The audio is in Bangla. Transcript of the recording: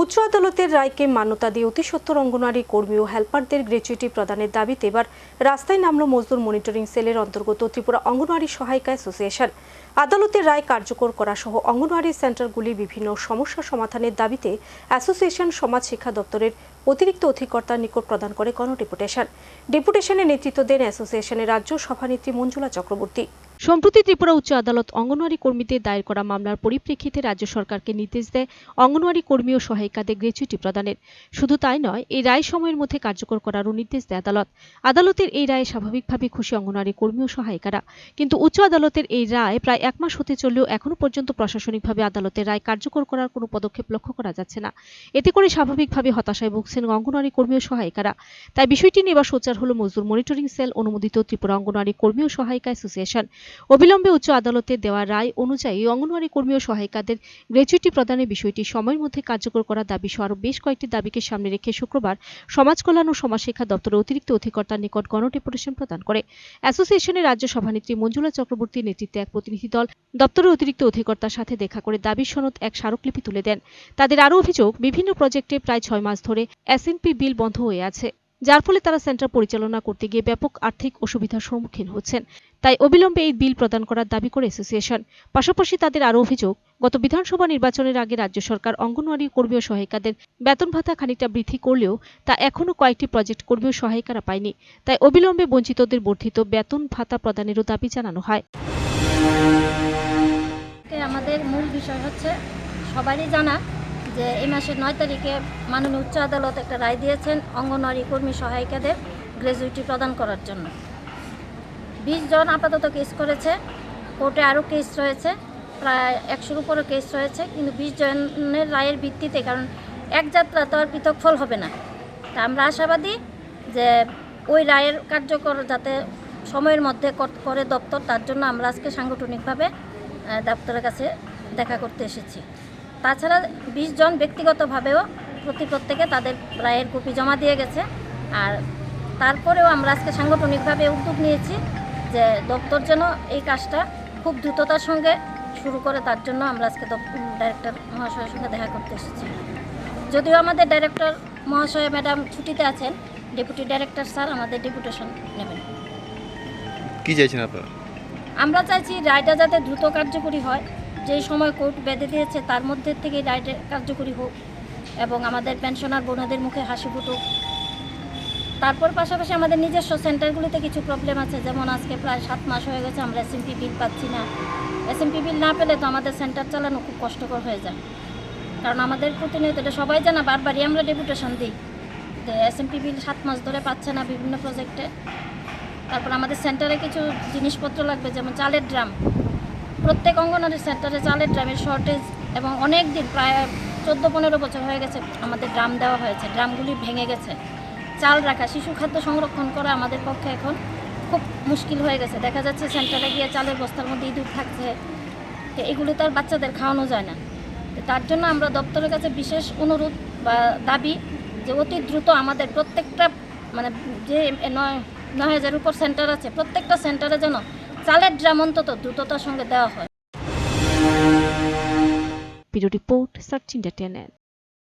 উচ্চ আদালতের রায়কে মান্যতা দিয়ে অতি সত্তর অঙ্গনওয়াড়ি কর্মী ও হেল্পারদের গ্র্যাচুইটি প্রদানের দাবিতে এবার রাস্তায় নামল মজদুর মনিটরিং সেলের অন্তর্গত ত্রিপুরা অঙ্গনওয়াড়ি সহায়িকা অ্যাসোসিয়েশন। আদালতের রায় কার্যকর করা সহ অঙ্গনওয়াড়ি সেন্টারগুলি বিভিন্ন সমস্যা সমাধানের দাবিতে অ্যাসোসিয়েশন সমাজ শিক্ষা দপ্তরের অতিরিক্ত অধিকর্তার নিকট প্রদান করে গণ ডেপুটেশনে নেতৃত্ব দেন অ্যাসোসিয়েশনের রাজ্য সভানেত্রী মঞ্জুলা চক্রবর্তী। সম্প্রতি ত্রিপুরা উচ্চ আদালত অঙ্গনওয়াড়ি কর্মীদের দায়ের করা মামলার পরিপ্রেক্ষিতে রাজ্য সরকারকে নির্দেশ দেয় অঙ্গনওয়াড়ি কর্মী ও সহায়িকাদের গ্র্যাচুইটি প্রদানের। শুধু তাই নয়, এই রায় সময়ের মধ্যে কার্যকর করারও নির্দেশ দেয় আদালত। আদালতের এই রায়ে স্বাভাবিকভাবে খুশি অঙ্গনওয়াড়ি কর্মী ও সহায়িকারা। কিন্তু উচ্চ আদালতের এই রায় প্রায় এক মাস হতে চললেও এখনও পর্যন্ত প্রশাসনিকভাবে আদালতের রায় কার্যকর করার কোনো পদক্ষেপ লক্ষ্য করা যাচ্ছে না। এতে করে স্বাভাবিকভাবে হতাশায় ভুগছেন অঙ্গনওয়াড়ি কর্মী ও সহায়িকারা। তাই বিষয়টি নিয়ে এবার সোচ্চার হল মজদুর মনিটরিং সেল, অনুমোদিত ত্রিপুরা অঙ্গনওয়াড়ি কর্মী ও সহায়িকা অ্যাসোসিয়েশন। অবিলম্বে উচ্চ আদালতে দেওয়া রায় অনুযায়ী অঙ্গনওয়াড়ি কর্মী ও সহায়িকাদের গ্র্যাচুইটি প্রদানের বিষয়টি সময়ের মধ্যে কার্যকর করার দাবি সহ আরও বেশ কয়েকটি দাবিকে সামনে রেখে শুক্রবার সমাজ কল্যাণ ও সমাজ শিক্ষা দপ্তরের অতিরিক্ত অধিকর্তার নিকট গণডেপুটেশন প্রদান করে। অ্যাসোসিয়েশনের রাজ্য সভানেত্রী মঞ্জুলা চক্রবর্তীর নেতৃত্বে এক প্রতিনিধি দল দপ্তরের অতিরিক্ত অধিকর্তার সাথে দেখা করে দাবির সনদ এক স্মারকলিপি তুলে দেন। তাদের আরও অভিযোগ, বিভিন্ন প্রজেক্টে প্রায় ছয় মাস ধরে এসএনপি বিল বন্ধ হয়ে আছে। যার ফলে তারা সেন্টার পরিচালনা করতে গিয়ে ব্যাপক আর্থিক অসুবিধার সম্মুখীন হচ্ছেন। তাই অবিলম্বে এই বিল প্রদান করার দাবি করে অ্যাসোসিয়েশন। পাশাপাশি তাদের আরও অভিযোগ, গত বিধানসভা নির্বাচনের আগে রাজ্য সরকার অঙ্গনওয়াড়ি কর্মী ও সহায়িকাদের বেতন ভাতা খানিকটা বৃদ্ধি করলেও তা এখনও কয়েকটি প্রজেক্ট কর্মী ও সহায়িকারা পায়নি। তাই অবিলম্বে বঞ্চিতদের বর্ধিত বেতন ভাতা প্রদানেরও দাবি জানানো হয়। আমাদের মূল বিষয় হচ্ছে সবারই জানা যে এই মাসের নয় তারিখে মাননীয় উচ্চ আদালত একটা রায় দিয়েছেন অঙ্গনওয়াড়ি কর্মী সহায়িকাদের গ্র্যাজুইটি প্রদান করার জন্য। বিশ জন আপাতত কেস করেছে, কোর্টে আরও কেস রয়েছে, প্রায় একশোর উপরে কেস রয়েছে, কিন্তু বিশ জনের রায়ের ভিত্তিতে, কারণ এক যাত্রা তো আর পৃথক ফল হবে না। তা আমরা আশাবাদী যে ওই রায়ের কার্যকর যাতে সময়ের মধ্যে কর- দপ্তর, তার জন্য আমরা আজকে সাংগঠনিকভাবে দপ্তরের কাছে দেখা করতে এসেছি। তাছাড়া বিশ জন ব্যক্তিগতভাবেও প্রতি প্রত্যেকে তাদের রায়ের কপি জমা দিয়ে গেছে। আর তারপরেও আমরা আজকে সাংগঠনিকভাবে উদ্যোগ নিয়েছি যে দপ্তর যেন এই কাজটা খুব দ্রুততার সঙ্গে শুরু করে তার জন্য আমরা আজকে ডাইরেক্টর মহাশয়ের সঙ্গে দেখা করতে এসেছি। যদিও আমাদের ডাইরেক্টর মহাশয় ম্যাডাম ছুটিতে আছেন ডেপুটি ডাইরেক্টর স্যার আমাদের ডেপুটেশন নেবেন। কি চাইছেন আপনারা? আমরা চাইছি রায়টা যাতে দ্রুত কার্যকরী হয়। যেই সময় কোর্ট বেঁধে দিয়েছে, তার মধ্যে থেকে রায়টা কার্যকরী হোক এবং আমাদের পেনশনার বোনদের মুখে হাসি ফুটুক। তারপর পাশাপাশি আমাদের নিজস্ব সেন্টারগুলিতে কিছু প্রবলেম আছে, যেমন আজকে প্রায় সাত মাস হয়ে গেছে আমরা এসএমপি বিল পাচ্ছি না। এসএমপি বিল না পেলে তো আমাদের সেন্টার চালানো খুব কষ্টকর হয়ে যায়। কারণ আমাদের প্রতিনিয়ত, এটা সবাই জানা, বারবারই আমরা ডেপুটেশন দিই যে এসএমপি বিল সাত মাস ধরে পাচ্ছে না বিভিন্ন প্রজেক্টে তারপর আমাদের সেন্টারে কিছু জিনিসপত্র লাগবে, যেমন চালের ড্রাম। প্রত্যেক অঙ্গনারী সেন্টারে চালের ড্রামের শর্টেজ এবং অনেক দিন প্রায় চোদ্দ পনেরো বছর হয়ে গেছে আমাদের ড্রাম দেওয়া হয়েছে, ড্রামগুলি ভেঙে গেছে। চাল রাখা, শিশু খাদ্য সংরক্ষণ করা আমাদের পক্ষে এখন খুব মুশকিল হয়ে গেছে। দেখা যাচ্ছে সেন্টারে গিয়ে চালের বস্তার মধ্যে ইঁদুর থাকছে এগুলি তো আর বাচ্চাদের খাওয়ানো যায় না। তার জন্য আমরা দপ্তরের কাছে বিশেষ অনুরোধ বা দাবি যে অতি দ্রুত আমাদের প্রত্যেকটা মানে যে নয় নয় হাজার উপর সেন্টার আছে, প্রত্যেকটা সেন্টারে যেন চালের ড্রাম অন্তত দ্রুততার সঙ্গে দেওয়া হয়। Bureau report search India